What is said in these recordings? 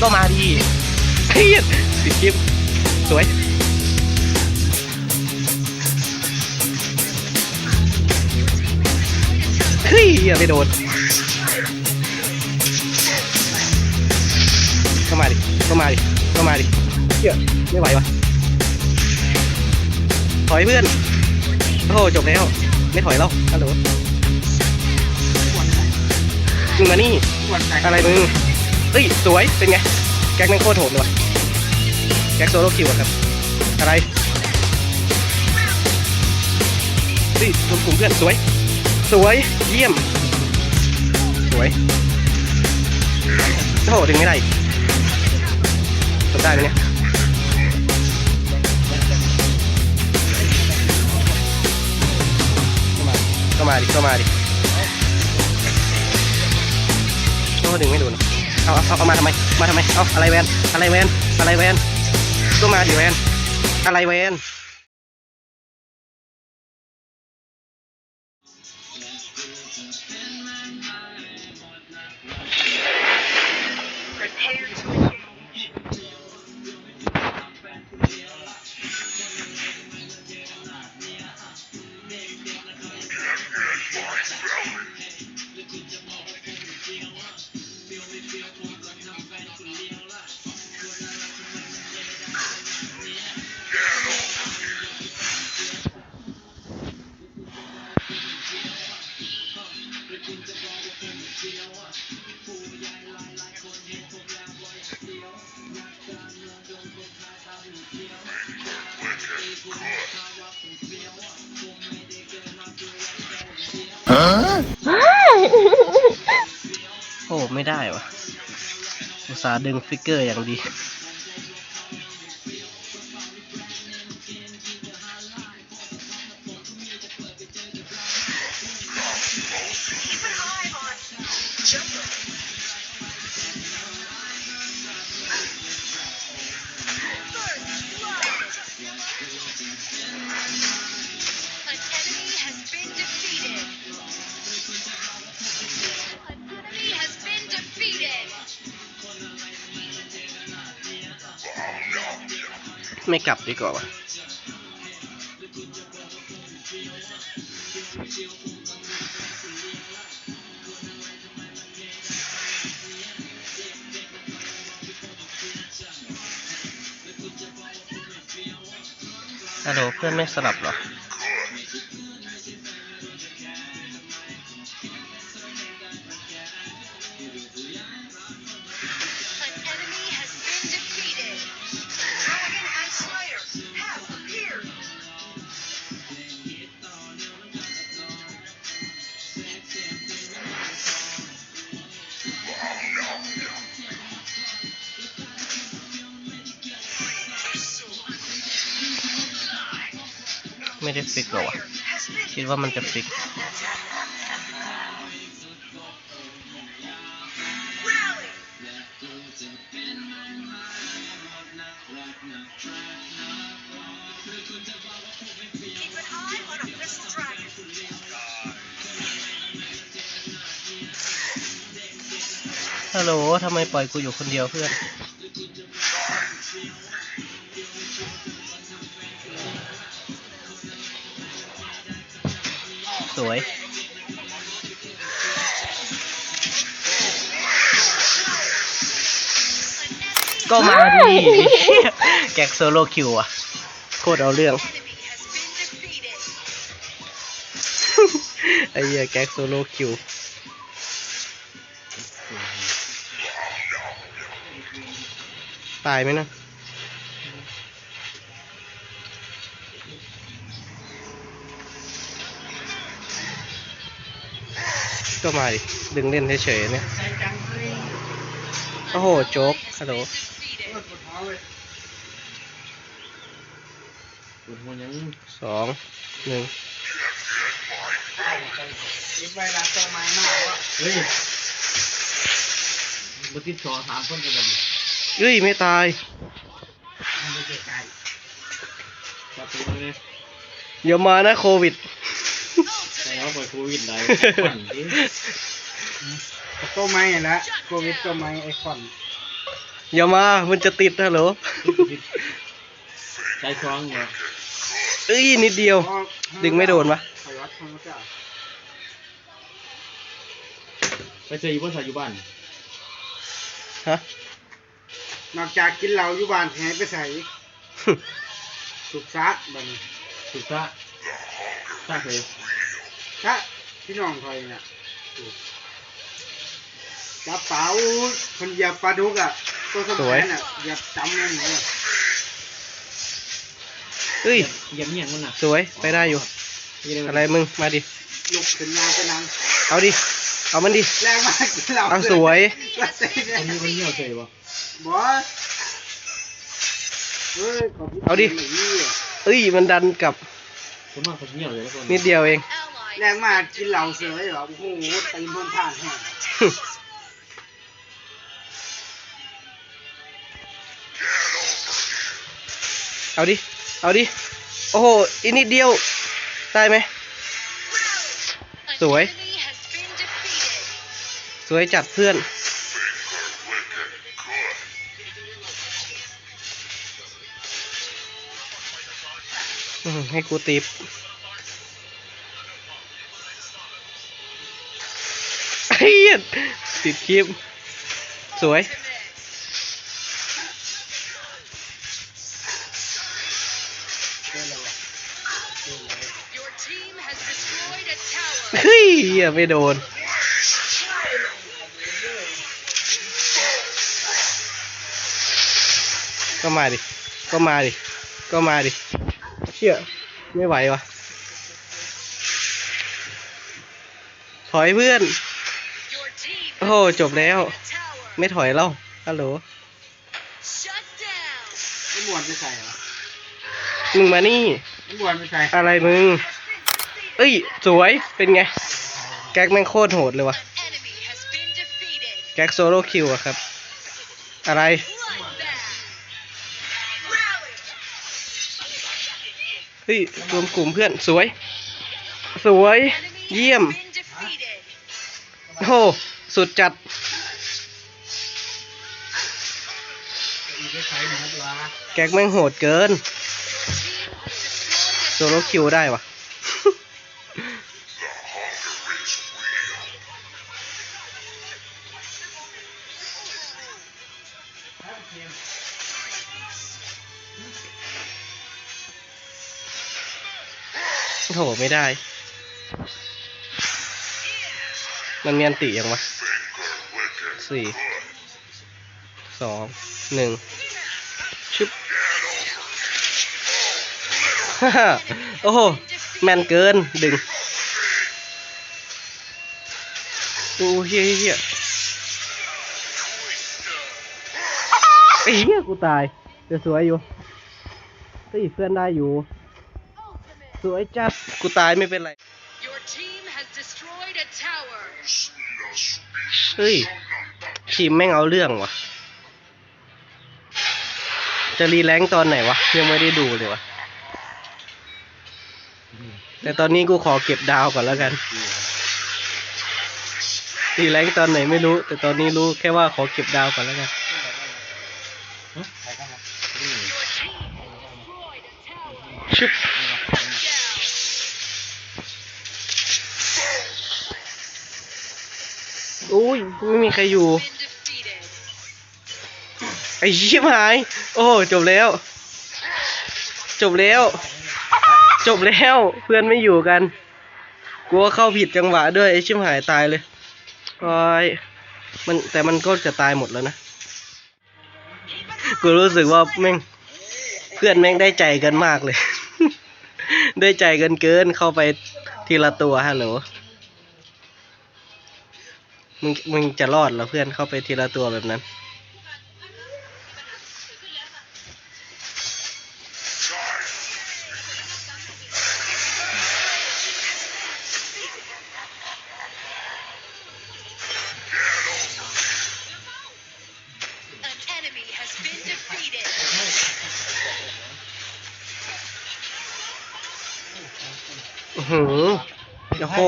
ก็มาดีเฮียติดคลิปสวยเฮ้ยอย่าไปโดนเข้ามาดิเข้ามาดิเข้ามาดิเหี้ยไม่ไหววะถอยเพื่อนโอ้โหจบแล้ว ไม่ถอยแล้วฮัลโหลมึงมานี่อะไรมึง เฮ้ย สวย เป็นไง แก๊กแม่งโคตรโหดเลยวะแก๊กโซโล่คิวอะครับ อะไรเฮ้ยรวมกลุ่มเพื่อน สวย สวย เยี่ยม สวยโอ้โหถึงไม่ได้อีกทำได้ไหมเนี่ยเข้ามาเข้ามาดิเข้ามาดิโอ้ดึงไม่โดน เอาเอาเอามาทำไม มาทำไม เอาอะไรแวน อะไรแวน อะไรแวนก็มาดิแวน อะไรแวน โอ้ไม่ได้วะอุตส่าห์ดึงฟิกเกอร์อย่างดี ไม่กลับดีกว่าวะฮัลโหลเพื่อนไม่สลับหรอ ไม่ได้ฟิกหรอวะคิดว่ามันจะฟิกฮัลโหลทำไมปล่อยกูอยู่คนเดียวเพื่อน สวยก็มาดีแก๊กโซโลคิวอะโคตรเอาเรื่อง Enemy has been defeated. ไอ้เหี้ยแก๊กโซโลคิว ตายไหมนะ ก็มาดิดึงเล่นเฉยๆเนี่ยโอ้โหโจ๊กฮัลโหล Defeated. สองหนึ่งไปรักตัวไม้มากว่าเฮ้ยบุติดต่อสามคนกันเลยเอ้ย ไม่ตายมันไปไกลจับตัวเลยเดี๋ยวมานะโควิด แต่ว่าไปโควิดได้ฝันดิตัวไม้แล้วโควิดตัวไม้ไอคอนอย่ามา มันจะติดฮัลโหลใจคล้องเหรอเอ้ยนิดเดียว ดึงไม่โดนวะขอวัดทางเจ้าไปเจออยู่บนสายอยู่บ้านฮะนอกจากกินเหล้าอยู่บ้านแหไปใส่สุกซักบัดนี้สุดซะซะเลย ถ้าพี่น้องคอยเนี่ยจับเป๋าคนเหยียบปลาดุกอะตัวสสมัวยยน่ะเหยียบจำเลยเนี่ยเอ้ยเหยียบเงียงมันน่ะสวยไปได้อยู่ อะไรมึงมาดิลุกขึ้นมาไปนั่งเอาดิเอามันดิแรงมากกินเหล้าเอาสวยก็เต้นเนี่ยอันนี้มันเหี่ยวเฉยบ่บอสเฮ้ยขพี่เอาดิไหี้ยเอ้ยมันดันกลับผมว่าเขาเหี่ยวเลยแล้วคนนิดเดียวเอง Ally แรงมากกินเหล้าเสือเหรอโอ้โหตีนพ้นผ่านแห้งเอาดิ เอาดิ โอ้โหอีกนิดเดียว ได้ไหม An Sủi. enemy has been defeated. สวยจัดเพื่อนอให้กูตีบียติดคลิป สวย เฮ้ยไม่โดน ก็มาดิ ก็มาดิ ก็มาดิ เชี่ย ไม่ไหววะถอยเพื่อน โอ้โหจบแล้ว a tower. ไม่ถอยแล้วฮัลโหล Shut down. ไอ้หมวนไปใส่เหรอมึงมานี่ ไอ้หมวนไปใส่อะไรมึง เอ้ย สวยเป็นไง แก๊กแม่งโคตรโหดเลยวะ An enemy has been defeated. แก๊กโซโล่คิวอะครับ อะไร Bloodbath. เฮ้ย รวมกลุ่มเพื่อน สวย สวย Enemy เยี่ยม has been defeated. โอ้โห สุดจัดแก๊กแม่งโหดเกินโซโลคิวได้วะโถไม่ได้ มันมีอันติยังวะ สี่สองหนึ่งชึบฮ่าฮ่าโอ้โห แมนเกิน ดึง โอ้เฮียเฮียไอ้เฮียกูตายแต่สวยอยู่เฮ้ยเพื่อนได้อยู่ ultimate. สวยจัด กูตายไม่เป็นไร Your team has destroyed a tower. เฮ้ย ทีมแม่งเอาเรื่องวะจะรีแรงค์ตอนไหนวะ ยังไม่ได้ดูเลยวะ แต่ตอนนี้กูขอเก็บดาวก่อนแล้วกัน รีแรงค์ตอนไหนไม่รู้ แต่ตอนนี้รู้แค่ว่าขอเก็บดาวก่อนแล้วกันชึบอุ้ย ไม่มีใครอยู่ ไอ้ชิบหาย โอ้จบแล้ว จบแล้ว จบแล้ว เพื่อนไม่อยู่กันกลัวเข้าผิดจังหวะด้วยไอ้ชิบหายตายเลยโอ้ยมันแต่มันก็จะตายหมดแล้วนะ กูรู้สึกว่าแม่งเพื่อนแม่งได้ใจกันมากเลย ได้ใจกันเกินเข้าไปทีละตัวฮัลโหลมึงมึงจะรอดเหรอเพื่อนเข้าไปทีละตัวแบบนั้น หือโอ้โห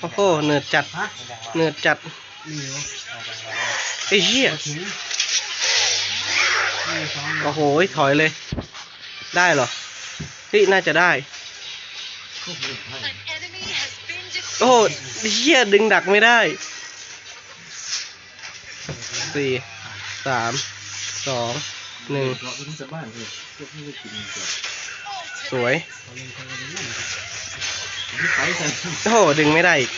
โอ้โหเนืดจัดฮะเนืดจัดมีอยู่ไอ้เหี้ยนี่สองโอ้โหถอยเลย ได้เหรอเฮ้ยน่าจะได้ An enemy has been โอ้โห defeated. เฮียดึงดักไม่ได้สี่สามสองหนึ่งเราต้องจะบ้านเลยพวกนี้ก็กินก่อนสวยที่ไปใส่ โอ้โหดึงไม่ได้อีก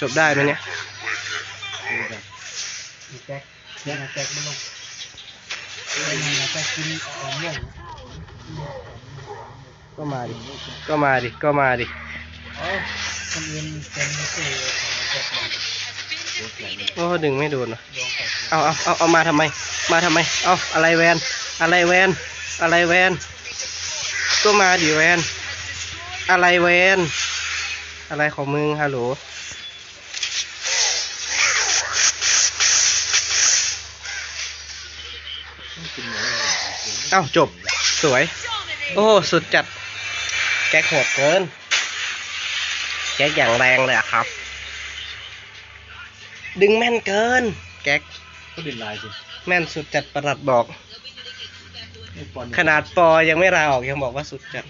จบได้ไหมเนี่ยแจ็คแจ็คแจ็คไม่ลงแจ็คกินอมลงก็มาดิ ก็มาดิ ก็มาดิคนอื่นเป็นไม่อโอ้ดึงไม่โดนเหรอเอาเอาเอาเอามาทำไม มาทำไม เอาอะไรแวน อะไรแวน อะไรแวน ก็มาดิแวน อะไรแวน อะไรของมึงฮัลโหลต้องกินหมูเอ้าจบสวย Dominating. โอ้ สุดจัด แก๊กโหดเกิน แก๊กอย่างแรงเลยอะครับ ดึงแม่นเกิน แก๊กก็ดินลายสิแม่นสุดจัดประหลัดบอกไอ้ปอน ขนาดปอยังไม่ลาออกยังบอกว่าสุดจัด